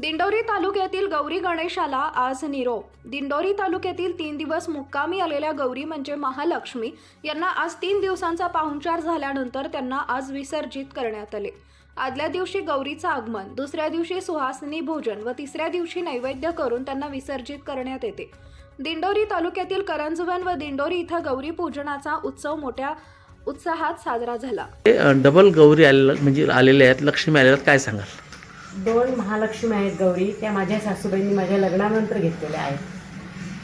दिंडोरी तालुक्यातील गौरी गणेशाला आज निरोप. दिंडोरी तालुक्यातील तीन दिवस मुक्कामी आलेल्या गौरी म्हणजे महालक्ष्मी यांना आज तीन दिवसांचा पाहुणचार झाल्यानंतर त्यांना आज विसर्जित करण्यात आले. आदल्या दिवशी गौरीचं आगमन दुसऱ्या दिवशी सुहासिनी भोजन व तिसऱ्या दिवशी नैवेद्य करून त्यांना विसर्जित करण्यात येते. दिंडोरी तालुक्यातील करंजवन व दिंडोरी इथं गौरी पूजनाचा उत्सव मोठ्या उत्साहात साजरा झाला. डबल गौरी आलेल्या म्हणजे आलेल्या आहेत लक्ष्मी आलेल्या काय सांगाल? दोन महालक्ष्मी आहेत गौरी त्या माझ्या सासूबाईंनी माझ्या लग्नानंतर घेतलेल्या आहेत.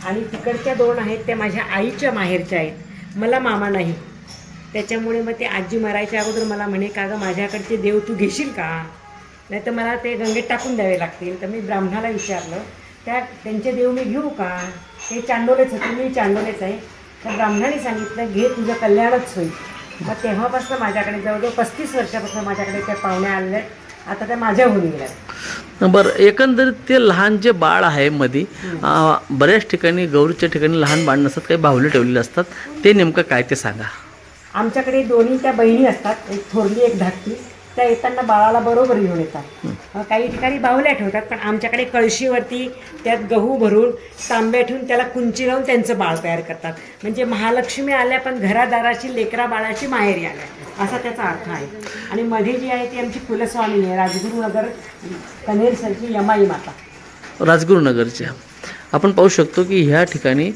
आणि तिकडच्या दोन आहेत त्या माझ्या आईच्या माहेरच्या आहेत. मला मामा नाही. त्याच्यामुळे मग ते आजी मरायच्या अगोदर मला म्हणे का गं माझ्याकडचे देव तू घेशील का? नाही तर मला ते गंगेत टाकून द्यावे लागतील. तर मी ब्राह्मणाला विचारलं त्या त्यांचे देव मी घेऊ का? ते चांडोलेच होते मी चांडोलेच आहे. तर ब्राह्मणाने सांगितलं घे तुझं कल्याणच होईल. मग तेव्हापासून माझ्याकडे जवळजवळ पस्तीस वर्षापासून माझ्याकडे त्या पाहुण्या आल्या. आहेत आता त्या माझ्या होऊन गेल्या. बरं एकंदरीत ते लहान जे बाळ आहे मध्ये बऱ्याच ठिकाणी गौरीच्या ठिकाणी लहान बाळ नसतात काही बाहुले ठेवलेले असतात. ते नेमकं काय ते सांगा. आमच्याकडे दोन्ही त्या बहिणी असतात एक थोरली एक धाकटी. त्या येताना बाळाला बरोबर घेऊन येतात. काही ठिकाणी बाहुल्या ठेवतात पण आमच्याकडे कळशीवरती त्यात गहू भरून तांब्या ठेवून त्याला कुंची लावून त्यांचं बाळ तयार करतात. म्हणजे महालक्ष्मी आल्या पण घरादाराची लेकरा बाळाची माहेरी आल्या. असा त्याचा अर्थ आहे. आणि मध्ये जी आहे ती आमची कुलस्वामी आहे राजगुरुनगर कन्हेरसरची यमाई माता. राजगुरुनगरच्या आपण पाहू शकतो की ह्या ठिकाणी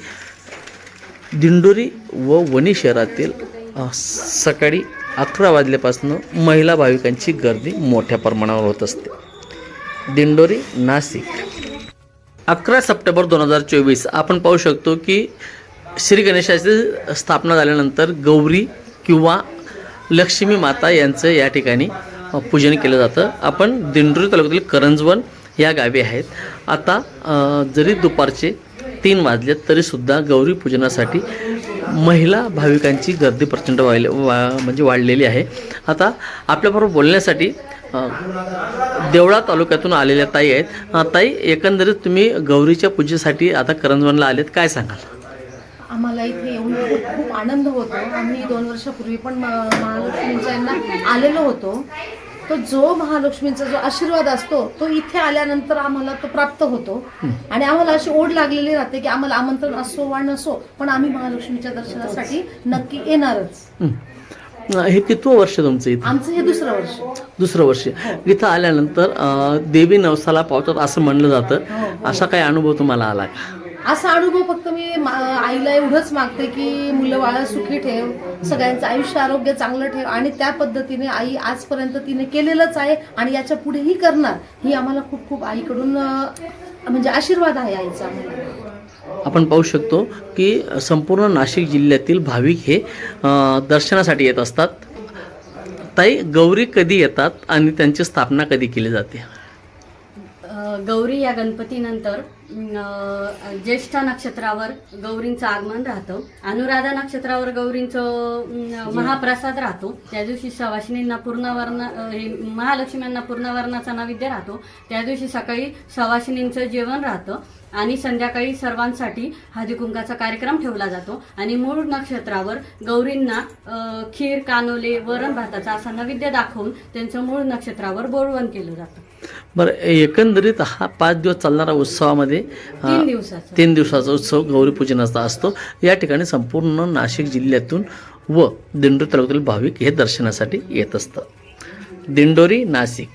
दिंडोरी व वणी शहरातील सकाळी अकरा वाजल्यापासून महिला भाविकांची गर्दी मोठ्या प्रमाणावर होत असते. दिंडोरी नाशिक. अकरा सप्टेंबर दोन हजार चोवीस आपण पाहू शकतो की श्री गणेशाची स्थापना झाल्यानंतर गौरी किंवा लक्ष्मी माता यांचं या ठिकाणी पूजन केलं जातं. आपण दिंडोरी तालुक्यातील करंजवन या गावी आहेत. आता जरी दुपारचे तीन वाजले तरीसुद्धा गौरी पूजनासाठी महिला भाविकांची गर्दी प्रचंड वाढले वा म्हणजे वाढलेली आहे. आता आपल्याबरोबर बोलण्यासाठी देवळा तालुक्यातून आलेल्या ताई आहेत. ताई एकंदरीत तुम्ही गौरीच्या पूजेसाठी आता करंजवनला आलेत. काय सांगाल? आम्हाला इथे येऊन खूप आनंद होतो. आम्ही दोन वर्षापूर्वी पण महालक्ष्मींच्या यांना आलेलो होतो. तो जो महालक्ष्मींचा जो आशीर्वाद असतो तो इथे आल्यानंतर आम्हाला तो प्राप्त होतो. आणि आम्हाला अशी ओढ लागलेली राहते की आम्हाला आमंत्रण असो वा नसो पण आम्ही महालक्ष्मीच्या दर्शनासाठी नक्की येणारच. हं. हे कितवं वर्ष तुमचं इथं? आमचं हे दुसरं वर्ष. दुसरं वर्ष. इथं आल्यानंतर अ, देवी नवसाला पावतात असं म्हणलं जातं. हो. असा काही अनुभव तुम्हाला आला का? असा अनुभव फक्त मी मा- आईला एवढंच मागते की मुलं बाळा सुखी ठेव सगळ्यांचं आयुष्य आरोग्य चांगलं ठेव आणि त्या पद्धतीने आई आजपर्यंत तिने केलेलंच आहे आणि याच्या पुढेही करणार ही आम्हाला खूप खूप आईकडून म्हणजे आशीर्वाद आहे आईचा. आपण पाहू शकतो की संपूर्ण नाशिक जिल्ह्यातील भाविक हे दर्शनासाठी येत असतात. ताई गौरी कधी येतात आणि त्यांची स्थापना कधी केली जाते? गौरी या गणपतीनंतर. ज्येष्ठ नक्षत्रावर गौरींचं आगमन राहतं. अनुराधा नक्षत्रावर गौरींचं महाप्रसाद राहतो. त्या दिवशी सवाशिनींना पूर्णवर्ण हे महालक्ष्म्यांना पूर्णवर्णाचा नैवेद्य राहतो. त्या दिवशी सकाळी सवाशिनींचं जेवण राहतं आणि संध्याकाळी सर्वांसाठी हळदीकुंकाचा कार्यक्रम ठेवला जातो. आणि मूळ नक्षत्रावर गौरींना खीर कानोले वरण भाताचा असा नैवेद्य दाखवून त्यांचं मूळ नक्षत्रावर बोळवण केलं जातं. बरं एकंदरीत हा पाच दिवस चालणारा उत्सवामध्ये दिवसाचा. तीन दिवसाचा उत्सव गौरीपूजनाचा असतो. या ठिकाणी संपूर्ण नाशिक जिल्ह्यातून व दिंडोरी तालुक्यातील भाविक हे दर्शनासाठी येत असतात. दिंडोरी नाशिक.